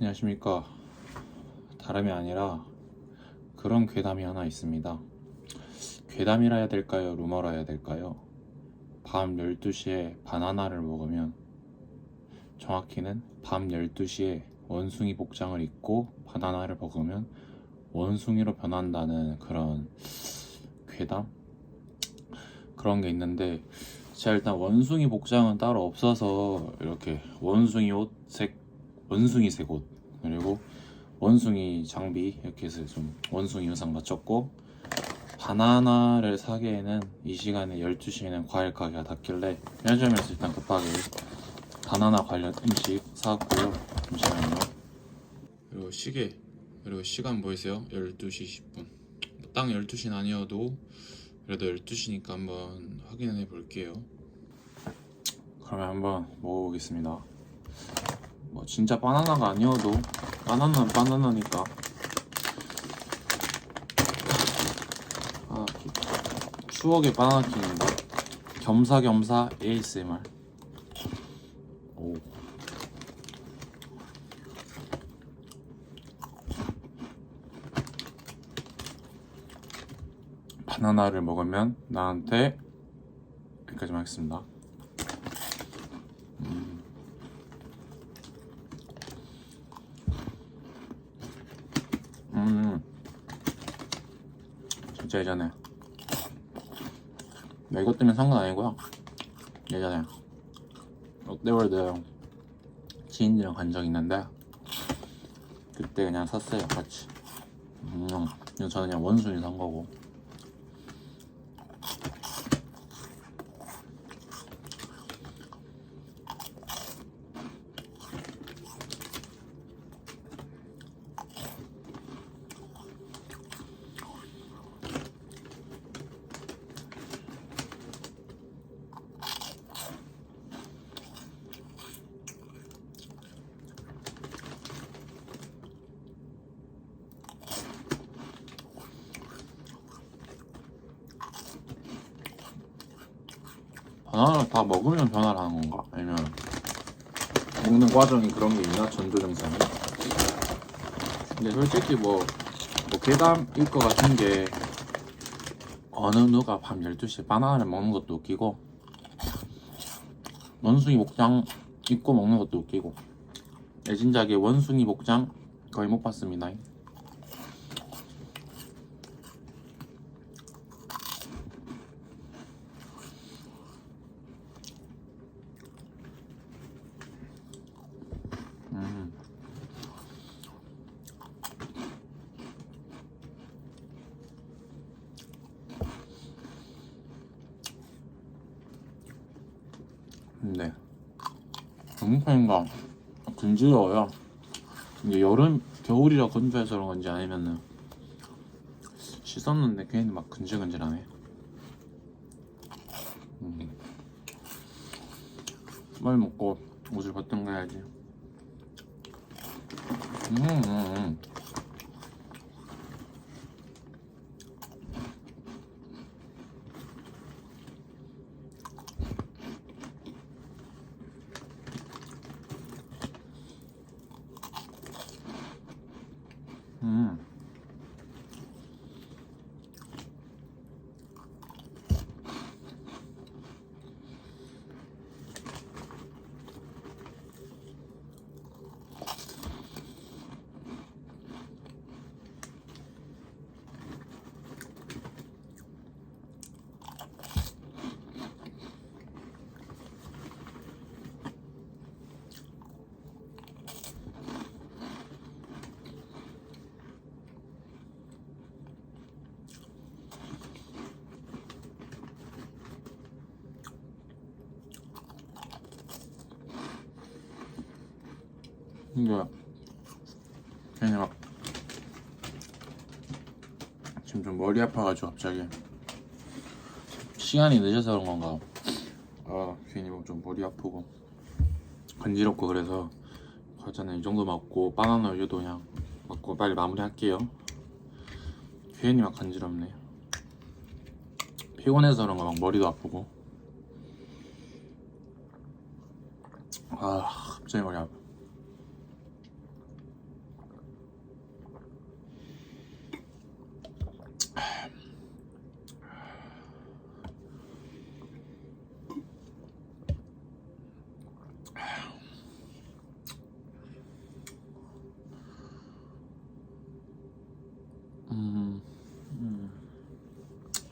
안녕하십니까. 다름이 아니라 그런 괴담이 하나 있습니다. 괴담이라 해야 될까요? 루머라 해야 될까요? 밤 12시에 바나나를 먹으면 정확히는 밤 12시에 원숭이 복장을 입고 바나나를 먹으면 원숭이로 변한다는 그런 괴담? 그런 게 있는데 제가 일단 원숭이 복장은 따로 없어서 이렇게 원숭이 옷 색 원숭이색 옷 그리고 원숭이 장비 이렇게 해서 좀 원숭이 의상 맞췄고 바나나를 사기에는 이 시간에 12시에는 과일 가게가 닫길래 편의점에서 일단 급하게 바나나 관련 음식 사왔고요. 잠시만요. 그리고 시계 그리고 시간 보이세요? 12시 10분. 딱 12시는 아니어도 그래도 12시니까 한번 확인해 볼게요. 그러면 한번 먹어보겠습니다 뭐 진짜 바나나가 아니어도 바나나는 바나나니까. 아, 추억의 바나나킹입니다. 겸사겸사 ASMR 오. 바나나를 먹으면 나한테 여기까지만 하겠습니다 음 진짜 예전에. 나 이것 때문에 산 건 아니고요 예전에. 롯데월드 지인들이랑 간 적 있는데 그때 그냥 샀어요 같이. 음, 저는 그냥 원순이 산 거고 바나나를 다 먹으면 변화를 하는 건가? 아니면 먹는 과정이 그런 게 있나? 전조 증상이? 근데 솔직히 뭐, 뭐 괴담일 것 같은 게 어느 누가 밤 12시에 바나나를 먹는 것도 웃기고 원숭이 목장 입고 먹는 것도 웃기고 애진작의 원숭이 목장 거의 못 봤습니다 네. 영상인가 근지러워요. 이게 여름, 겨울이라 건조해서 그런 건지 아니면은 씻었는데 괜히 막 근질근질하네. 음. 빨리 먹고 옷을 벗던 가야지. 음, 음, 음. 음. 이게 괜히 막 지금 좀 머리 아파가지고 갑자기. 시간이 늦어서 그런 건가. 아 괜히 뭐좀 머리 아프고. 간지럽고 그래서 과자는 이 정도 먹고 바나나 우유도 그냥 먹고 빨리 마무리할게요. 괜히 막 간지럽네. 피곤해서 그런가 막 머리도 아프고. 아 갑자기 머리 아파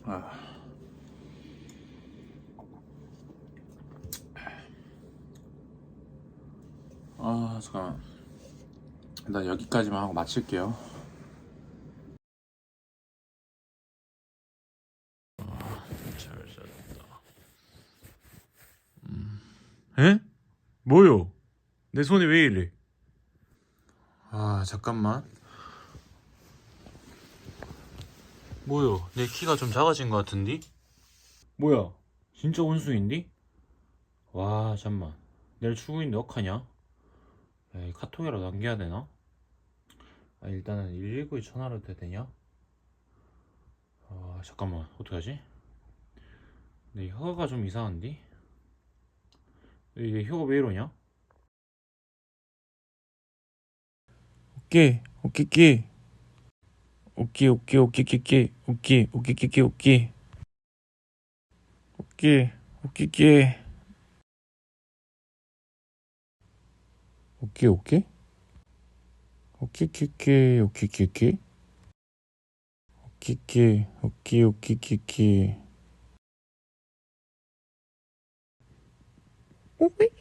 아. 아, 잠깐만. 일단 여기까지만 하고 마칠게요. 음. 에? 뭐요? 내 손이 왜 이래? 아, 잠깐만. 뭐요? 내 키가 좀 작아진 것 같은데? 뭐야? 진짜 원숭인데? 와, 잠만. 내일 출근인데 어떡하냐? 에이, 카톡이라도 남겨야 되나? 아, 일단은 119에 전화를 해도 되냐? 아, 잠깐만. 어떡하지? 내 혀가 좀 이상한데? 이게 혀가 왜 이러냐? 오케이, 오케이, 오케이. 웃기 웃기 웃기 끼끼 웃기 웃기 끼끼 웃기 웃기 웃기끼 웃기 웃기 웃기끼끼 웃기끼끼 웃기끼 웃기 웃기끼끼 웃기